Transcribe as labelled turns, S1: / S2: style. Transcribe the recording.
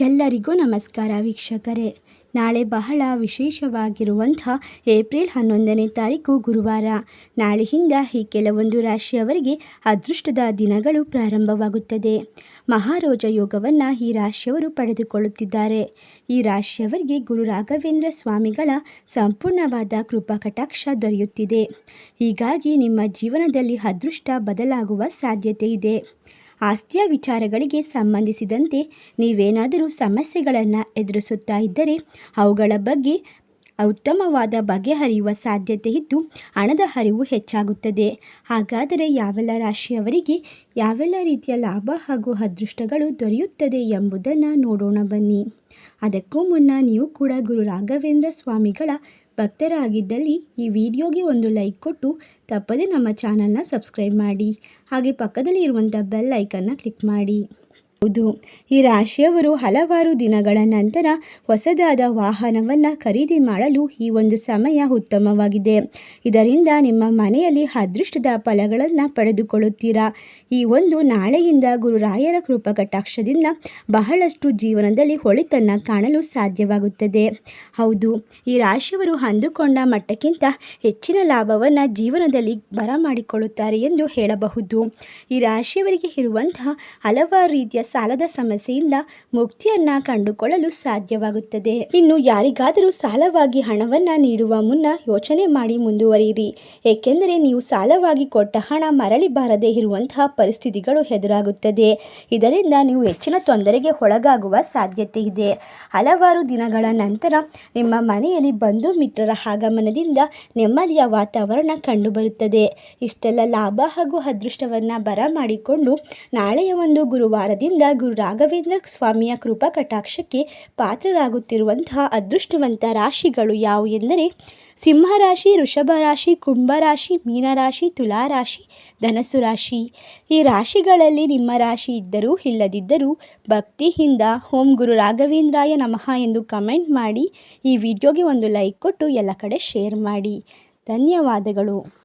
S1: ಎಲ್ಲರಿಗೂ ನಮಸ್ಕಾರ ವೀಕ್ಷಕರೇ. ನಾಳೆ ಬಹಳ ವಿಶೇಷವಾಗಿರುವಂಥ ಏಪ್ರಿಲ್ ಹನ್ನೊಂದನೇ ತಾರೀಕು ಗುರುವಾರ. ನಾಳೆಯಿಂದ ಈ ಕೆಲವೊಂದು ರಾಶಿಯವರಿಗೆ ಅದೃಷ್ಟದ ದಿನಗಳು ಪ್ರಾರಂಭವಾಗುತ್ತದೆ. ಮಹಾರೋಜ ಯೋಗವನ್ನು ಈ ರಾಶಿಯವರು ಪಡೆದುಕೊಳ್ಳುತ್ತಿದ್ದಾರೆ. ಈ ರಾಶಿಯವರಿಗೆ ಗುರು ರಾಘವೇಂದ್ರ ಸ್ವಾಮಿಗಳ ಸಂಪೂರ್ಣವಾದ ಕೃಪಾ ಕಟಾಕ್ಷ ದೊರೆಯುತ್ತಿದೆ. ಹೀಗಾಗಿ ನಿಮ್ಮ ಜೀವನದಲ್ಲಿ ಅದೃಷ್ಟ ಬದಲಾಗುವ ಸಾಧ್ಯತೆ ಇದೆ. ಆಸ್ತಿಯ ವಿಚಾರಗಳಿಗೆ ಸಂಬಂಧಿಸಿದಂತೆ ನೀವೇನಾದರೂ ಸಮಸ್ಯೆಗಳನ್ನು ಎದುರಿಸುತ್ತಾ ಇದ್ದರೆ ಅವುಗಳ ಬಗ್ಗೆ ಉತ್ತಮವಾದ ಬಗೆಹರಿಯುವ ಸಾಧ್ಯತೆ ಇದ್ದು ಹಣದ ಹರಿವು ಹೆಚ್ಚಾಗುತ್ತದೆ. ಹಾಗಾದರೆ ಯಾವೆಲ್ಲ ರಾಶಿಯವರಿಗೆ ಯಾವೆಲ್ಲ ರೀತಿಯ ಲಾಭ ಹಾಗೂ ಅದೃಷ್ಟಗಳು ದೊರೆಯುತ್ತದೆ ಎಂಬುದನ್ನು ನೋಡೋಣ ಬನ್ನಿ. ಅದಕ್ಕೂ ಮುನ್ನ ನೀವು ಕೂಡ ಗುರು ರಾಘವೇಂದ್ರ ಸ್ವಾಮಿಗಳ ಭಕ್ತರಾಗಿದ್ದಲ್ಲಿ ಈ ವಿಡಿಯೋಗೆ ಒಂದು ಲೈಕ್ ಕೊಟ್ಟು ತಪ್ಪದೇ ನಮ್ಮ ಚಾನಲ್ನ ಸಬ್ಸ್ಕ್ರೈಬ್ ಮಾಡಿ ಹಾಗೆ ಪಕ್ಕದಲ್ಲಿ ಇರುವಂಥ ಬೆಲ್ ಐಕನ್ನ ಕ್ಲಿಕ್ ಮಾಡಿ. ಹೌದು. ಈ ರಾಶಿಯವರು ಹಲವಾರು ದಿನಗಳ ನಂತರ ಹೊಸದಾದ ವಾಹನವನ್ನು ಖರೀದಿ ಮಾಡಲು ಈ ಒಂದು ಸಮಯ ಉತ್ತಮವಾಗಿದೆ. ಇದರಿಂದ ನಿಮ್ಮ ಮನೆಯಲ್ಲಿ ಅದೃಷ್ಟದ ಫಲಗಳನ್ನು ಪಡೆದುಕೊಳ್ಳುತ್ತೀರಾ? ಈ ಒಂದು ನಾಳೆಯಿಂದ ಗುರುರಾಯರ ಕೃಪಾ ಕಟಾಕ್ಷದಿಂದ ಬಹಳಷ್ಟು ಜೀವನದಲ್ಲಿ ಹೊಳಿತನ್ನು ಕಾಣಲು ಸಾಧ್ಯವಾಗುತ್ತದೆ. ಹೌದು, ಈ ರಾಶಿಯವರು ಅಂದುಕೊಂಡ ಮಟ್ಟಕ್ಕಿಂತ ಹೆಚ್ಚಿನ ಲಾಭವನ್ನು ಜೀವನದಲ್ಲಿ ಬರಮಾಡಿಕೊಳ್ಳುತ್ತಾರೆ ಎಂದು ಹೇಳಬಹುದು. ಈ ರಾಶಿಯವರಿಗೆ ಇರುವಂತಹ ಹಲವಾರು ರೀತಿಯ ಸಾಲದ ಸಮಸ್ಯೆಯಿಂದ ಮುಕ್ತಿಯನ್ನು ಕಂಡುಕೊಳ್ಳಲು ಸಾಧ್ಯವಾಗುತ್ತದೆ. ಇನ್ನು ಯಾರಿಗಾದರೂ ಸಾಲವಾಗಿ ಹಣವನ್ನು ನೀಡುವ ಮುನ್ನ ಯೋಚನೆ ಮಾಡಿ ಮುಂದುವರಿಯಿರಿ. ಏಕೆಂದರೆ ನೀವು ಸಾಲವಾಗಿ ಕೊಟ್ಟ ಹಣ ಮರಳಿ ಬಾರದೇ ಇರುವಂತಹ ಪರಿಸ್ಥಿತಿಗಳು ಎದುರಾಗುತ್ತದೆ. ಇದರಿಂದ ನೀವು ಹೆಚ್ಚಿನ ತೊಂದರೆಗೆ ಒಳಗಾಗುವ ಸಾಧ್ಯತೆ ಇದೆ. ಹಲವಾರು ದಿನಗಳ ನಂತರ ನಿಮ್ಮ ಮನೆಯಲ್ಲಿ ಬಂಧು ಮಿತ್ರರ ಆಗಮನದಿಂದ ನೆಮ್ಮದಿಯ ವಾತಾವರಣ ಕಂಡುಬರುತ್ತದೆ. ಇಷ್ಟೆಲ್ಲ ಲಾಭ ಹಾಗೂ ಅದೃಷ್ಟವನ್ನು ಬರಮಾಡಿಕೊಂಡು ನಾಳೆಯ ಒಂದು ಗುರುವಾರದಿಂದ ಗುರು ರಾಘವೇಂದ್ರ ಸ್ವಾಮಿಯ ಕೃಪಾ ಕಟಾಕ್ಷಕ್ಕೆ ಪಾತ್ರರಾಗುತ್ತಿರುವಂತಹ ಅದೃಷ್ಟವಂತ ರಾಶಿಗಳು ಯಾವು ಎಂದರೆ ಸಿಂಹರಾಶಿ ವೃಷಭ ರಾಶಿ ಕುಂಭರಾಶಿ, ಮೀನರಾಶಿ, ತುಲಾರಾಶಿ, ಧನಸ್ಸು ರಾಶಿ. ಈ ರಾಶಿಗಳಲ್ಲಿ ನಿಮ್ಮ ರಾಶಿ ಇದ್ದರೂ ಇಲ್ಲದಿದ್ದರೂ ಭಕ್ತಿಯಿಂದ ಓಂ ಗುರು ರಾಘವೇಂದ್ರಾಯ ನಮಃ ಎಂದು ಕಮೆಂಟ್ ಮಾಡಿ ಈ ವಿಡಿಯೋಗೆ ಒಂದು ಲೈಕ್ ಕೊಟ್ಟು ಎಲ್ಲ ಕಡೆ ಶೇರ್ ಮಾಡಿ. ಧನ್ಯವಾದಗಳು.